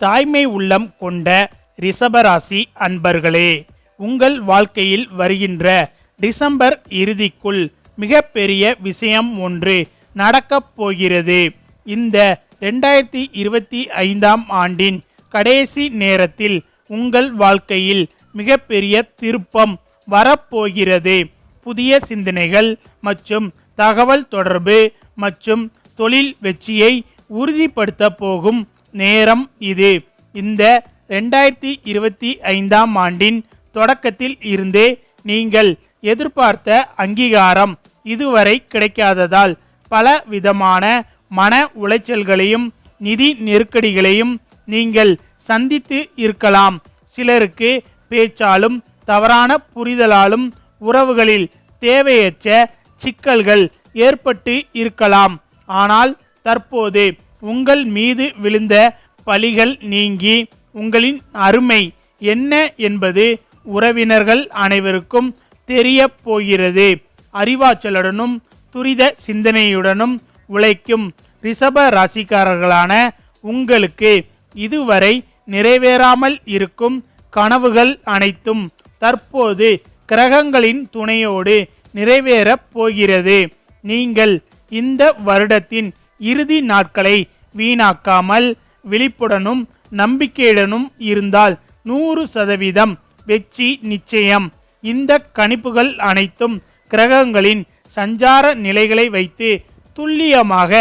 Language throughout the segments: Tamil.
தாய்மை உள்ளம் கொண்ட ரிஷபராசி அன்பர்களே உங்கள் வாழ்க்கையில் வருகின்ற டிசம்பர் இறுதிக்குள் மிகப்பெரிய விஷயம் ஒன்று நடக்கப் போகிறது. இந்த ரெண்டாயிரத்தி இருபத்தி ஐந்தாம் ஆண்டின் கடைசி நேரத்தில் உங்கள் வாழ்க்கையில் மிகப்பெரிய திருப்பம் வரப்போகிறது. புதிய சிந்தனைகள் மற்றும் தகவல் தொடர்பு மற்றும் தொழில் வெற்றியை உறுதிப்படுத்த போகும் நேரம் இது. இந்த ரெண்டாயிரத்தி இருபத்தி ஐந்தாம் ஆண்டின் தொடக்கத்தில் இருந்தே நீங்கள் எதிர்பார்த்த அங்கீகாரம் இதுவரை கிடைக்காததால் பல விதமான மன உளைச்சல்களையும் நிதி நெருக்கடிகளையும் நீங்கள் சந்தித்து இருக்கலாம். சிலருக்கு பேச்சாலும் தவறான புரிதலாலும் உறவுகளில் தேவையற்ற சிக்கல்கள் ஏற்பட்டு இருக்கலாம். ஆனால் தற்போது உங்கள் மீது விழுந்த பழிகள் நீங்கி உங்களின் அருமை என்ன என்பது உறவினர்கள் அனைவருக்கும் தெரிய போகிறது. அறிவாற்றலுடனும் துரித சிந்தனையுடனும் உழைக்கும் ரிஷப ராசிக்காரர்களான உங்களுக்கு இதுவரை நிறைவேறாமல் இருக்கும் கனவுகள் அனைத்தும் தற்போது கிரகங்களின் துணையோடு நிறைவேறப் போகிறது. நீங்கள் இந்த வருடத்தின் இறுதி நாட்களை வீணாக்காமல் விழிப்புடனும் நம்பிக்கையுடனும் இருந்தால் நூறு சதவீதம் வெற்றி நிச்சயம். இந்த கணிப்புகள் அனைத்தும் கிரகங்களின் சஞ்சார நிலைகளை வைத்து துல்லியமாக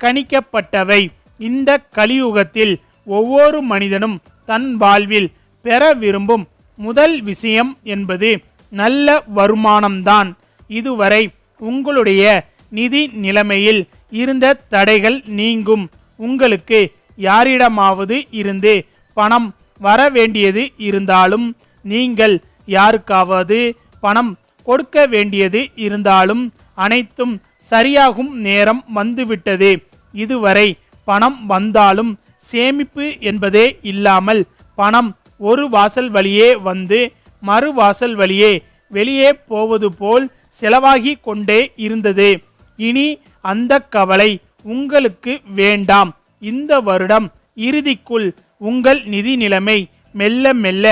கணிக்கப்பட்டவை. இந்த கலியுகத்தில் ஒவ்வொரு மனிதனும் தன் வாழ்வில் பெற விரும்பும் முதல் விஷயம் என்பது நல்ல வருமானம்தான். இதுவரை உங்களுடைய நிதி நிலைமையில் இருந்த தடைகள் நீங்கும். உங்களுக்கு யாரிடமாவது இருந்து பணம் வர வேண்டியது இருந்தாலும் நீங்கள் யாருக்காவது பணம் கொடுக்க வேண்டியது இருந்தாலும் அனைத்தும் சரியாகும் நேரம் வந்துவிட்டது. இதுவரை பணம் வந்தாலும் சேமிப்பு என்பதே இல்லாமல் பணம் ஒரு வாசல் வழியே வந்து மறு வாசல் வழியே வெளியே போவது போல் செலவாகி கொண்டே இருந்தது. இனி அந்த கவலை உங்களுக்கு வேண்டாம். இந்த வருடம் இறுதிக்குள் உங்கள் நிதி நிலைமை மெல்ல மெல்ல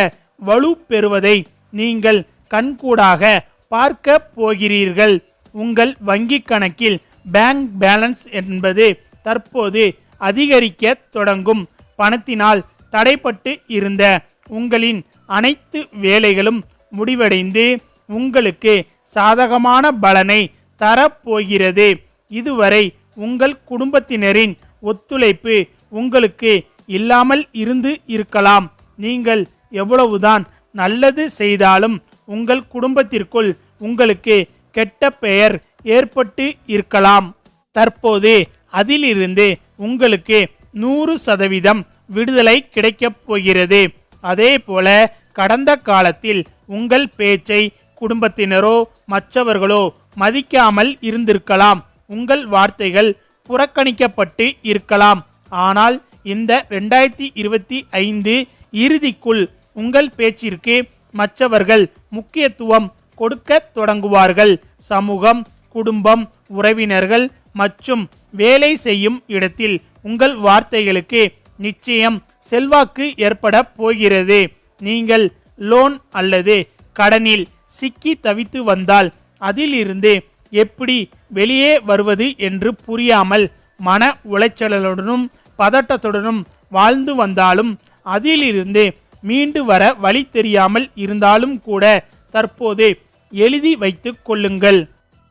வலு பெறுவதை நீங்கள் கண்கூடாக பார்க்க போகிறீர்கள். உங்கள் வங்கி கணக்கில் பேங்க் பேலன்ஸ் என்பது தற்போது அதிகரிக்க தொடங்கும். பணத்தினால் தடைப்பட்டு இருந்த உங்களின் அனைத்து வேலைகளும் முடிவடைந்து உங்களுக்கு சாதகமான பலனை தரப்போகிறது. இதுவரை உங்கள் குடும்பத்தினரின் ஒத்துழைப்பு உங்களுக்கு இல்லாமல் இருந்து இருக்கலாம். நீங்கள் எவ்வளவுதான் நல்லது செய்தாலும் உங்கள் குடும்பத்திற்குள் உங்களுக்கு கெட்ட பெயர் ஏற்பட்டு இருக்கலாம். தற்போது அதிலிருந்து உங்களுக்கு நூறு சதவீதம் விடுதலை கிடைக்கப் போகிறது. அதே போல கடந்த காலத்தில் உங்கள் பேச்சை குடும்பத்தினரோ மற்றவர்களோ மதிக்காமல் இருந்திருக்கலாம். உங்கள் வார்த்தைகள் புறக்கணிக்கப்பட்டு இருக்கலாம். ஆனால் இந்த ரெண்டாயிரத்தி இருபத்தி ஐந்து இறுதிக்குள் உங்கள் பேச்சிற்கு மற்றவர்கள் முக்கியத்துவம் கொடுக்க தொடங்குவார்கள். சமூகம் குடும்பம் உறவினர்கள் மற்றும் வேலை செய்யும் இடத்தில் உங்கள் வார்த்தைகளுக்கு நிச்சயம் செல்வாக்கு ஏற்பட போகிறது. நீங்கள் லோன் அல்லது கடனில் சிக்கி தவித்து வந்தால் அதிலிருந்து எப்படி வெளியே வருவது என்று புரியாமல் மன உளைச்சலுடனும் பதட்டத்துடனும் வாழ்ந்து வந்தாலும் அதிலிருந்து மீண்டு வர வழி தெரியாமல் இருந்தாலும் கூட தற்போது எழுதி வைத்து கொள்ளுங்கள்.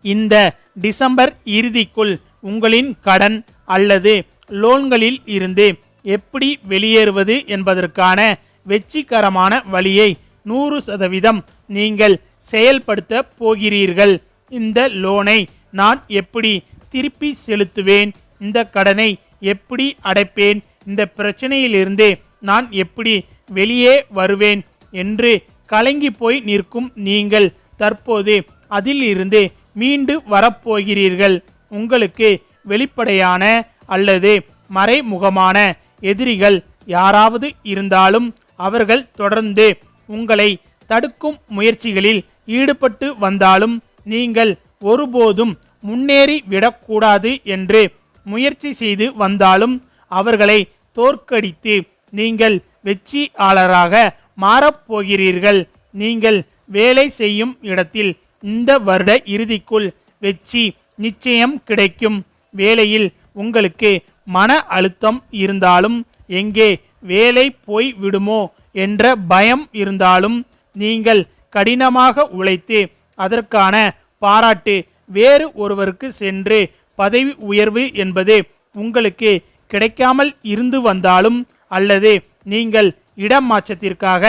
இந்த டிசம்பர் இறுதிக்குள் உங்களின் கடன் அல்லது லோன்களில் இருந்து எப்படி வெளியேறுவது என்பதற்கான வெற்றிகரமான வழியை நூறு சதவீதம் நீங்கள் செயல்படுத்த போகிறீர்கள். இந்த லோனை நான் எப்படி திருப்பி செலுத்துவேன்? இந்த கடனை எப்படி அடைப்பேன்? இந்த பிரச்சனையிலிருந்து நான் எப்படி வெளியே வருவேன்? என்று கலங்கி போய் நிற்கும் நீங்கள் தற்போது அதிலிருந்து மீண்டு வரப்போகிறீர்கள். உங்களுக்கு வெளிப்படையான அல்லது மறைமுகமான எதிரிகள் யாராவது இருந்தாலும் அவர்கள் தொடர்ந்து உங்களை தடுக்கும் முயற்சிகளில் ஈடுபட்டு வந்தாலும் நீங்கள் ஒருபோதும் முன்னேறி விடக்கூடாது என்று முயற்சி செய்து வந்தாலும் அவர்களை தோற்கடித்து நீங்கள் வெற்றியாளராக மாறப்போகிறீர்கள். நீங்கள் வேலை செய்யும் இடத்தில் இந்த வருட இறுதிக்குள் வெற்றி நிச்சயம் கிடைக்கும். வேலையில் உங்களுக்கு மன அழுத்தம் இருந்தாலும் எங்கே வேலை போய் விடுமோ என்ற பயம் இருந்தாலும் நீங்கள் கடினமாக உழைத்து அதற்கான பாராட்டு வேறு ஒருவருக்கு சென்று பதவி உயர்வு என்பது உங்களுக்கு கிடைக்காமல் இருந்து வந்தாலும் அல்லது நீங்கள் இடம் மாற்றத்திற்காக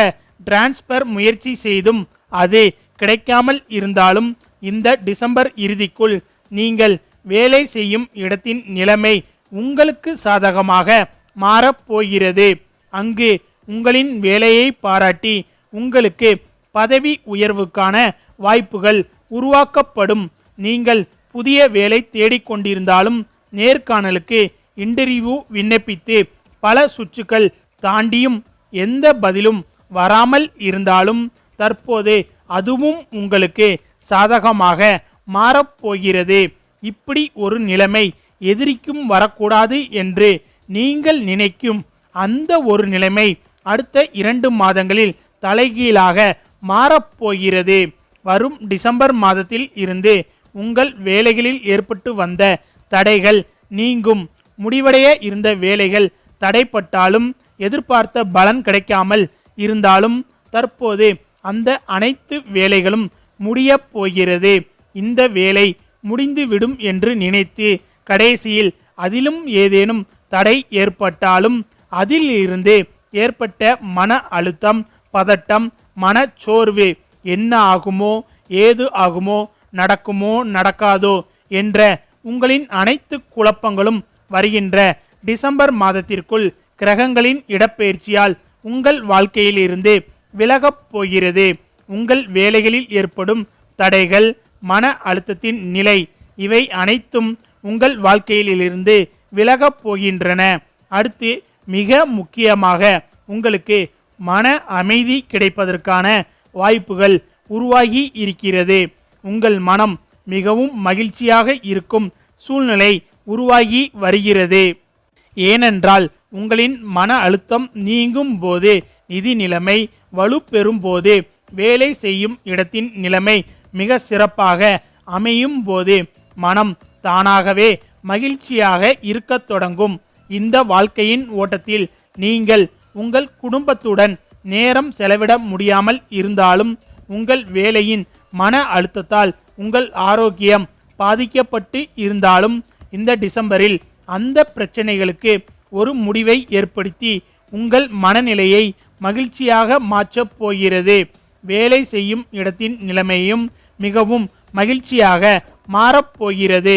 டிரான்ஸ்பர் முயற்சி செய்தும் அது கிடைக்காமல் இருந்தாலும் இந்த டிசம்பர் இறுதிக்குள் நீங்கள் வேலை செய்யும் இடத்தின் நிலைமை உங்களுக்கு சாதகமாக மாறப்போகிறது அங்கு உங்களின் வேலையை பாராட்டி உங்களுக்கு பதவி உயர்வுக்கான வாய்ப்புகள் உருவாக்கப்படும். நீங்கள் புதிய வேலை தேடிக்கொண்டிருந்தாலும் நேர்காணலுக்கு இன்டர்வியூ விண்ணப்பித்து பல சுற்றுக்கள் தாண்டியும் எந்த பதிலும் வராமல் இருந்தாலும் தற்போது அதுவும் உங்களுக்கு சாதகமாக மாறப்போகிறது. இப்படி ஒரு நிலைமை எதிரிக்கும் வரக்கூடாது என்று நீங்கள் நினைக்கும் அந்த ஒரு நிலைமை அடுத்த இரண்டு மாதங்களில் தலைகீழாக மாறப்போகிறது. வரும் டிசம்பர் மாதத்தில் இருந்து உங்கள் வேலைகளில் ஏற்பட்டு வந்த தடைகள் நீங்கும். முடிவடைய இருந்த வேலைகள் தடைப்பட்டாலும் எதிர்பார்த்த பலன் கிடைக்காமல் இருந்தாலும் தற்போது அந்த அனைத்து வேலைகளும் முடியப் போகிறது. இந்த வேலை முடிந்துவிடும் என்று நினைத்து கடைசியில் அதிலும் ஏதேனும் தடை ஏற்பட்டாலும் அதிலிருந்து ஏற்பட்ட மன அழுத்தம் பதட்டம் மனச்சோர்வு என்ன ஆகுமோ ஏது ஆகுமோ நடக்குமோ நடக்காதோ என்ற உங்களின் அனைத்து குழப்பங்களும் வருகின்ற டிசம்பர் மாதத்திற்குள் கிரகங்களின் இடப்பெயர்ச்சியால் உங்கள் வாழ்க்கையிலிருந்து விலகப் போகிறது. உங்கள் வேலைகளில் ஏற்படும் தடைகள் மன அழுத்தத்தின் நிலை இவை அனைத்தும் உங்கள் வாழ்க்கையிலிருந்து விலகப் போகின்றன. அடுத்து மிக முக்கியமாக உங்களுக்கு மன அமைதி கிடைப்பதற்கான வாய்ப்புகள் உருவாகி இருக்கிறது. உங்கள் மனம் மிகவும் மகிழ்ச்சியாக இருக்கும் சூழ்நிலை உருவாகி வருகிறது. ஏனென்றால் உங்களின் மன அழுத்தம் நீங்கும் போது நிதி நிலைமை வலுப்பெறும் போது வேலை செய்யும் இடத்தின் நிலைமை மிக சிறப்பாக அமையும் போது மனம் தானாகவே மகிழ்ச்சியாக இருக்கத் தொடங்கும். இந்த வாழ்க்கையின் ஓட்டத்தில் நீங்கள் உங்கள் குடும்பத்துடன் நேரம் செலவிட முடியாமல் இருந்தாலும் உங்கள் வேலையின் மன அழுத்தத்தால் உங்கள் ஆரோக்கியம் பாதிக்கப்பட்டு இருந்தாலும் இந்த டிசம்பரில் அந்த பிரச்சனைகளுக்கு ஒரு முடிவை ஏற்படுத்தி உங்கள் மனநிலையை மகிழ்ச்சியாக மாற்றப் போகிறது. வேலை செய்யும் இடத்தின் நிலைமையும் மிகவும் மகிழ்ச்சியாக மாறப்போகிறது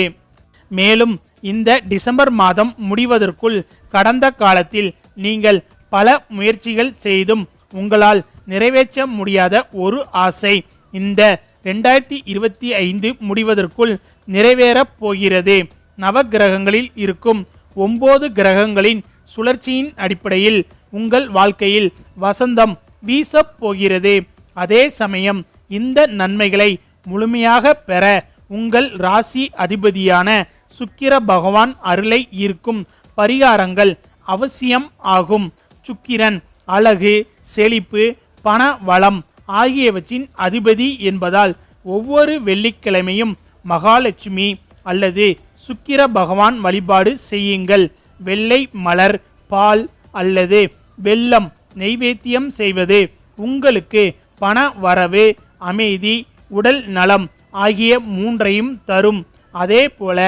மேலும் இந்த டிசம்பர் மாதம் முடிவதற்குள் கடந்த காலத்தில் நீங்கள் பல முயற்சிகள் செய்தும் உங்களால் நிறைவேற்ற முடியாத ஒரு ஆசை. இந்த ரெண்டாயிரத்தி இருபத்தி ஐந்து முடிவதற்குள் நிறைவேறப் போகிறது. நவகிரகங்களில் இருக்கும் ஒன்பது கிரகங்களின் சுழற்சியின் அடிப்படையில் உங்கள் வாழ்க்கையில் வசந்தம் வீசப் போகிறது. அதே சமயம் இந்த நன்மைகளை முழுமையாக பெற உங்கள் ராசி அதிபதியான சுக்கிர பகவான் அருளை ஈர்க்கும் பரிகாரங்கள் அவசியம் ஆகும். சுக்கிரன் அழகு செழிப்பு பண வளம் ஆகியவற்றின் அதிபதி என்பதால் ஒவ்வொரு வெள்ளிக்கிழமையும் மகாலட்சுமி அல்லது சுக்கிர பகவான் வழிபாடு செய்யுங்கள். வெள்ளை மலர் பால் அல்லது வெல்லம் நெய்வேத்தியம் செய்வது உங்களுக்கு பண வரவு அமைதி உடல் நலம் ஆகிய மூன்றையும் தரும். அதே போல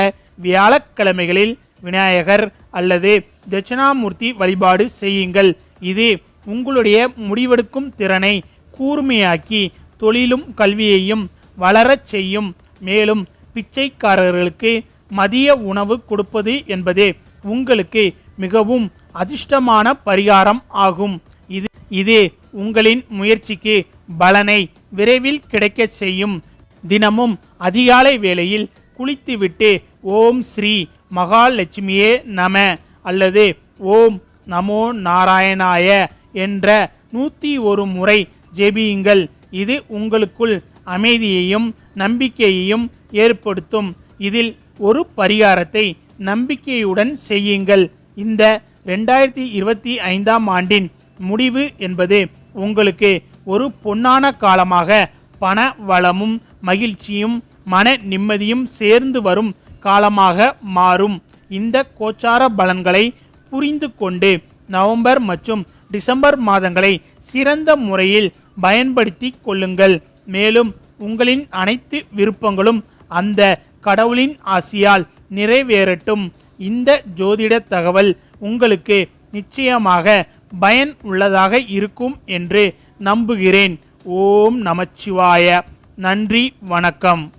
வியாழக்கிழமைகளில் விநாயகர் அல்லது தட்சிணாமூர்த்தி வழிபாடு செய்யுங்கள். இது உங்களுடைய முடிவெடுக்கும் திறனை கூர்மையாக்கி தொழிலும் கல்வியையும் வளரச் செய்யும். மேலும் பிச்சைக்காரர்களுக்கு மதிய உணவு கொடுப்பது என்பது உங்களுக்கு மிகவும் அதிர்ஷ்டமான பரிகாரம் ஆகும். இது இது உங்களின் முயற்சிக்கு பலனை விரைவில் கிடைக்கச் செய்யும். தினமும் அதிகாலை வேளையில் குளித்துவிட்டு ஓம் ஸ்ரீ மகாலட்சுமியே நம அல்லது ஓம் நமோ நாராயணாய என்ற நூற்றி ஒரு முறை ஜெபியுங்கள். இது உங்களுக்குள் அமைதியையும் நம்பிக்கையையும் ஏற்படுத்தும். இதில் ஒரு பரிகாரத்தை நம்பிக்கையுடன் செய்யுங்கள். இந்த ரெண்டாயிரத்தி இருபத்தி ஐந்தாம் ஆண்டின் முடிவு என்பது உங்களுக்கு ஒரு பொன்னான காலமாக பண வளமும் மகிழ்ச்சியும் மன நிம்மதியும் சேர்ந்து வரும் காலமாக மாறும். இந்த கோச்சார பலன்களை புரிந்து கொண்டு நவம்பர் மற்றும் டிசம்பர் மாதங்களை சிறந்த முறையில் பயன்படுத்தி கொள்ளுங்கள். மேலும் உங்களின் அனைத்து விருப்பங்களும் அந்த கடவுளின் ஆசியால் நிறைவேறட்டும். இந்த ஜோதிட தகவல் உங்களுக்கு நிச்சயமாக பயன் உள்ளதாக இருக்கும் என்று நம்புகிறேன். ஓம் நமச்சிவாய. நன்றி வணக்கம்.